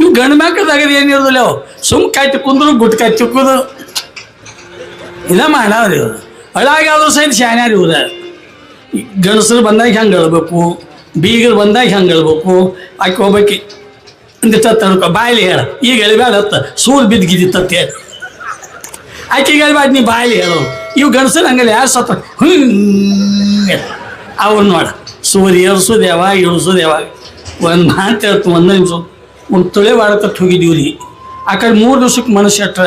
ಇವು ಗಂಡು ಮಕ್ಕಳದಾಗ ಏನಿರೋದಿಲ್ಲ ಅವು? ಸುಮ್ ಕಟ್ಟಿ ಕುಂದ್ರು ಗುಟ್ಕ ಚುಕ್ಕುದು ಇದ ಮಾಡವ್ರಿ ಇವ್ರು. ಒಳಗಾದ್ರೂ ಸಹಿತ ಶಾನ್ಯಾರ ಇವ್ರ. ಗಂಡಸರು ಬಂದಾಗ ಹೆಂಗೆ ಹೇಳ್ಬೇಕು ಬೀಗರು ಬಂದಾಗ ಹೆಂಗೆ ಹೇಳ್ಬೇಕು ಆಕೆ ಹೋಗ್ಬೇಕಿ ಒಂದಿತ್ತ ತಡ್ಕೊ ಬಾಯಲ್ಲಿ ಹೇಳ. ಈಗ ಹೇಳ್ಬೇಡ ಹತ್ತ ಸೂರ್ ಬಿದ್ದಿದ್ದಿತ್ತ ಹೇಳಿ ಆಕೆಗೆ ಹೇಳ್ಬೇಡ ನೀ ಬಾಯಲ್ಲಿ ಹೇಳು. ಇವು ಗಂಡಸರು ಹಂಗಲ್ಲ, ಯಾರು ಸತ್ತ? ಹ್ಞೂ ಅವ್ರು ನೋಡ ಸೂರ್ಯ ಏರ್ಸೋದು ಯಾವಾಗ ಇಳಿಸೋದು ಯಾವಾಗ ಒಂದು ಮಾತು ಹೇಳ್ತು, ಒಂದು ನಿಮಿಷ. ಒಂದು ತೊಳೆ ಬಾಡಕತ್ತು ಹೋಗಿದ್ದೀವಿ ರೀ. ಆ ಮೂರು ದಿವ್ಸಕ್ಕೆ ಮನಸ್ಸು ಅಟ್ರ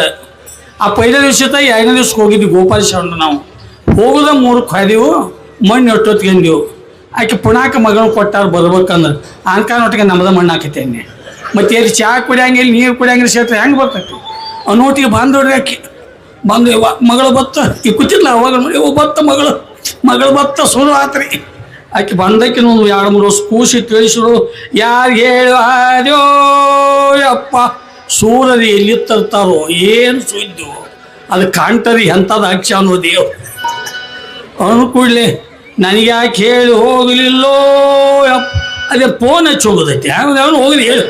ಆ ಪೈಲ ದಿವ್ಸದ ಎರಡನೇ ದಿವ್ಸಕ್ಕೆ ಹೋಗಿದ್ವಿ ಗೋಪಾಲ ಶರಣ ನಾವು. ಹೋಗೋದ ಮೂರು ಕಾಯ್ದೆವು ಮಣ್ಣು ಎಟ್ಟೊತ್ಕೊಂಡೆವು ಆಕೆ ಪುಣಾಕ ಮಗನ ಕೊಟ್ಟಾರ ಬರ್ಬೇಕಂದ್ರೆ. ಅನ್ಕಾನ ಒಟ್ಟಿಗೆ ನಮ್ಮದ ಮಣ್ಣು ಹಾಕೈತೇನೆ ಮತ್ತೆ ಎಲ್ಲಿ ಚಹಾ ಕುಡಿಯಂಗಿಲ್ಲ ನೀರು ಕುಡಿಯಂಗಿಲ್ಲ ಸೇರ್ತಾರೆ ಹೆಂಗೆ ಬರ್ತೈತಿ? ಅನ್ನೋಟಿಗೆ ಬಂದು ಆಕೆ. ಬಂದು ಮಗಳು ಬತ್ತ. ಈ ಕೂತಿಲ್ಲ ಅವಾಗ ಬತ್ತ ಮಗಳು. ಮಗಳು ಬತ್ತ ಸುರು ಆತ್ರಿ. ಆಕೆ ಬಂದಕ್ಕೆ ಒಂದು ಎರಡು ಮೂರು ವರ್ಷ ಕೂಸಿ ತಿಳಿಸಿರು ಯಾರು ಹೇಳೋ ಅಪ್ಪ ಸೂರರಿ ಎಲ್ಲಿ ತರ್ತಾರೋ ಏನು ಸುದ್ದು ಅದು ಕಾಣ್ತರಿ ಎಂಥದ್ದು ಅಕ್ಷ ಅನ್ನೋದೇವ್ ಅವನು ಕೂಡಲೇ, ನನಗೆ ಯಾಕೆ ಹೇಳಿ, ಹೋಗಲಿಲ್ಲೋ ಯಪ್ಪ. ಅದೇ ಫೋನ್ ಹಚ್ಚಿ ಹೋಗೋದೈತಿ. ಅವನು ಹೋಗಲಿ, ಹೇಳು.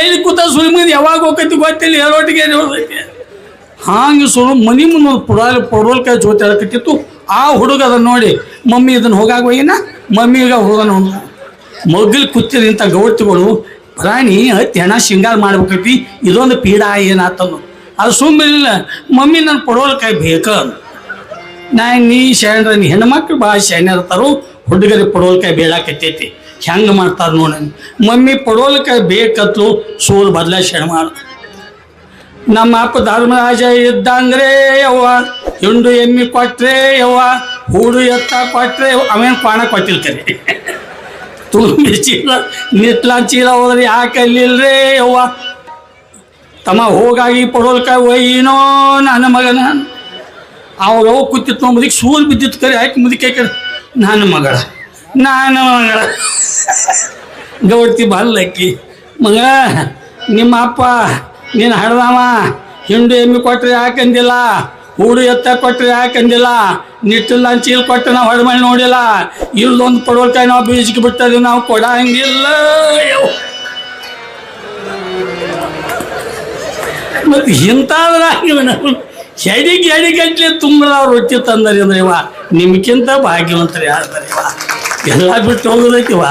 ಏನು ಕೂತ ಸುಳ್ಮಂದಿ ಯಾವಾಗ ಹೋಗೈತಿ ಗೊತ್ತಿಲ್ಲ, ಹೇಳೋಟಿಗೆ ಹೇಳೋದೈತಿ. ಹಾಂಗೆ ಸುರು ಮನಿ ಮುಂದೆ ಪುರಾಲ್ ಪುಡಾಲಿ ಪಡೋಲ್ಕಾಯಿ ಜೋತಿ ಹೇಳಕತ್ತಿತ್ತು ಆ ಹುಡುಗ ಅದನ್ನ ನೋಡಿ, ಮಮ್ಮಿ ಇದನ್ನು ಹೋಗಾಗ ಹೋಗಿನ? ಮಮ್ಮಿಗ ಹೋಗೋಣ ಅವ್ನು ಮಗ್ಗಲ್ ಕುತ್ತಿದಂಥ ಗೌಡ್ತಿಗಳು ಪ್ರಾಣಿ ಹತ್ತಿ ಹೆಣ ಶೃಂಗಾರ ಮಾಡ್ಬೇಕೈತಿ ಇದೊಂದು ಪೀಡಾ ಏನಾತನು ಅದು ಸುಮ್ಮನಿಲ್ಲ ಮಮ್ಮಿ ನನ್ನ ಕೈ ಬೇಕ ನಾ ನೀ ಶರಣ್ರ, ನೀ ಹೆಣ್ಮಕ್ಳು ಭಾಳ ಶರಣ ಇರ್ತಾರೋ ಹುಡುಗರಿಗೆ ಪಡೋಲ್ಕಾಯಿ ಬೇಡಾಕತ್ತೈತಿ ಹೆಂಗೆ ಮಾಡ್ತಾರೆ ನೋಡಿ ಮಮ್ಮಿ ಪಡೋಲ್ಕಾಯಿ ಬೇಕತ್ತು ಸೋಲ್ ಬದಲ ಶರಣ ಮಾಡ. ನಮ್ಮ ಅಪ್ಪ ಧರ್ಮರಾಜ ಇದ್ದಂಗ್ರೆ ಯವ್ವ, ಹಿಂಡು ಎಮ್ಮಿ ಕೊಟ್ರೆ ಯವ್ವ ಹೂಡು ಎತ್ತ ಕೊಟ್ರೆ ಅವೇನು ಪಾಣ ಕೊಟ್ಟಿರ್ತಾರೆ ತುಂಬಿ ಚೀಲ, ನಿಟ್ಲ ಚೀಲ ಹೋದ್ರೆ ಯಾಕೆ ಅಲ್ಲಿಲ್ರೇ ಯವ್ವ? ತಮ್ಮ ಹೋಗಾಗಿ ಪಡೋಲ್ಕ ಒಯ್ಯಿನೋ ನನ್ನ ಮಗನ? ಅವ್ರು ಅವು ಕೂತಿತ್ತು ಮುದಿಗೆ ಸೂಲ್ ಬಿದ್ದಿತ್ತು ಕರೆ ಯಾಕೆ ಮುದಿಕೆ ಕಡೆ ನನ್ನ ಮಗಳ ನನ್ನ ಮಗಳ. ಗೌಡ್ತಿ ಬಲ್ಲಕ್ಕಿ, ಮಗ, ನಿಮ್ಮ ಅಪ್ಪ ನೀನು ಹಡ್ದವ ಹಿಂಡು ಎಮ್ಮಿ ಕೊಟ್ಟರೆ ಯಾಕಂದಿಲ್ಲ? ಹೂಡು ಎತ್ತ ಕೊಟ್ಟರೆ ಯಾಕಂದಿಲ್ಲ? ನಿಟ್ಟಿಲ್ಲ ಚೀಲ್ ಕೊಟ್ಟು ನಾವು ಹೊಡ್ಮಳಿ ನೋಡಿಲ್ಲ. ಇಲ್ಲೊಂದು ಪಡೋಲ್ಕಾಯಿ ನಾವು ಬೀಜಕ್ಕೆ ಬಿಟ್ಟದ್ದು ನಾವು ಕೊಡಂಗಿಲ್ಲ. ಮತ್ತು ಇಂಥದ್ರಾಗಿವ ನಾವು ಎಡಿಗೆ ಎಡಿಗಟ್ಲೆ ತುಂಬದವ್ರು ರೊಟ್ಟಿ ತಂದರಿ ಅಂದ್ರೆ ಇವ. ನಿಮ್ಗಿಂತ ಭಾಗ್ಯವಂತರು ಇವ? ಎಲ್ಲ ಬಿಟ್ಟು ಹೋಗೋದೈತಿವ